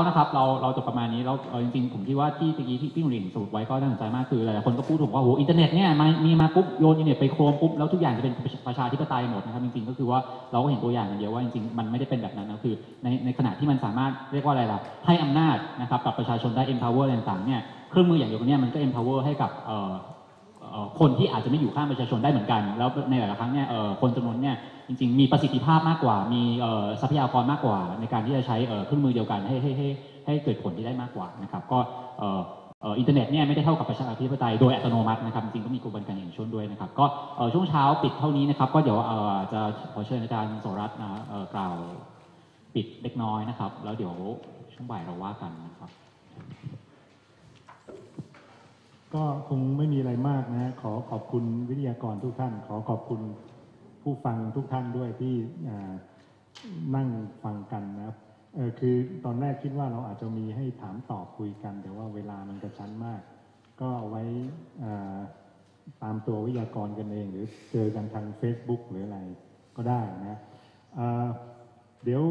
นะครับเราเราจบประมาณนี้แล้วเอ่อจริงๆผมคิดว่าที่ตะกี้ที่พี่หนุ่มหลินสรุปไว้ก็น่าสนใจมากคือหลายๆคนก็พูดถึงว่าโอ้โหอินเทอร์เน็ตเนี่ยมามีมาปุ๊บโยนอินเทอร์เน็ตไปโครมปุ๊บแล้วทุกอย่างจะเป็นประชาธิปไตยหมดนะครับจริงๆก็คือว่าเราก็เห็นตัวอย่างกันเยอะว่าจริงๆมันไม่ได้เป็นแบบนั้นนะคือในในขณะที่มันสามารถเรียกว่าอะไรล่ะให้อำนาจนะครับกับประชาชนได้ empower อะไรต่างๆเนี่ยเครื่องมืออย่างเดียวกันเนี่ยมันก็ empower ให้กับ คนที่อาจจะไม่อยู่ข้างประชาชนได้เหมือนกัน แล้วในหลายๆครั้งเนี่ยคนจำนวนเนี่ยจริง ๆ มีประสิทธิภาพมากกว่า มีทรัพยากรมากกว่า ในการที่จะใช้เครื่องมือเดียวกันให้ให้ให้ให้เกิดผลที่ได้มากกว่านะครับก็อินเทอร์เน็ตเนี่ยไม่ได้เท่ากับประชาธิปไตยโดยอัตโนมัตินะครับจริงๆก็มีกระบวนการอย่างชนด้วยนะครับก็ช่วงเช้าปิดเท่านี้นะครับก็เดี๋ยวอ่อจะขอเชิญอาจารย์โสรัตน์นะกล่าวปิดเล็กน้อยนะครับ แล้วเดี๋ยวช่วงบ่ายเราว่ากันนะครับ ก็คงไม่มีอะไรมากนะ ขอขอบคุณวิทยากรทุกท่าน ขอขอบคุณผู้ฟังทุกท่านด้วยที่นั่งฟังกันนะครับคือตอนแรกคิดว่าเราอาจจะมีให้ถามตอบคุยกัน แต่ว่าเวลามันกระชั้นมาก ก็เอาไว้ตามตัววิทยากรกันเอง หรือเจอกันทาง Facebook หรืออะไรก็ได้นะเดี๋ยว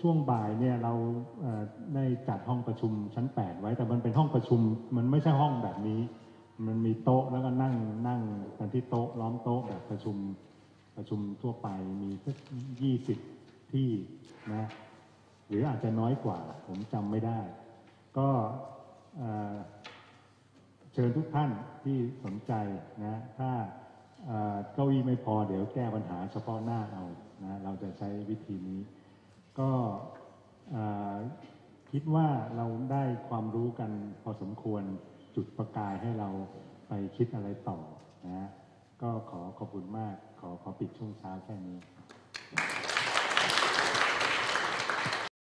ช่วงบ่ายเนี่ยเราเอ่อได้จัดห้องประชุมชั้น 8 ไว้แต่มันเป็นห้องประชุมมันไม่ใช่ห้องแบบนี้ มันมีโต๊ะแล้วก็นั่งนั่งกันที่โต๊ะล้อมโต๊ะแบบประชุมประชุมทั่วไปมีสักยี่สิบที่นะหรืออาจจะน้อยกว่าผมจำไม่ได้ ก็เชิญทุกท่านที่สนใจนะถ้าเก้าอี้ไม่พอเดี๋ยวแก้ปัญหาเฉพาะหน้าเอานะเราจะใช้วิธีนี้ ก็คิดว่าเราได้ความรู้กันพอสมควร จุดประกายให้เราไปคิดอะไรต่อนะก็ขอขอบคุณมากขอขอปิดช่วงเช้าแค่นี้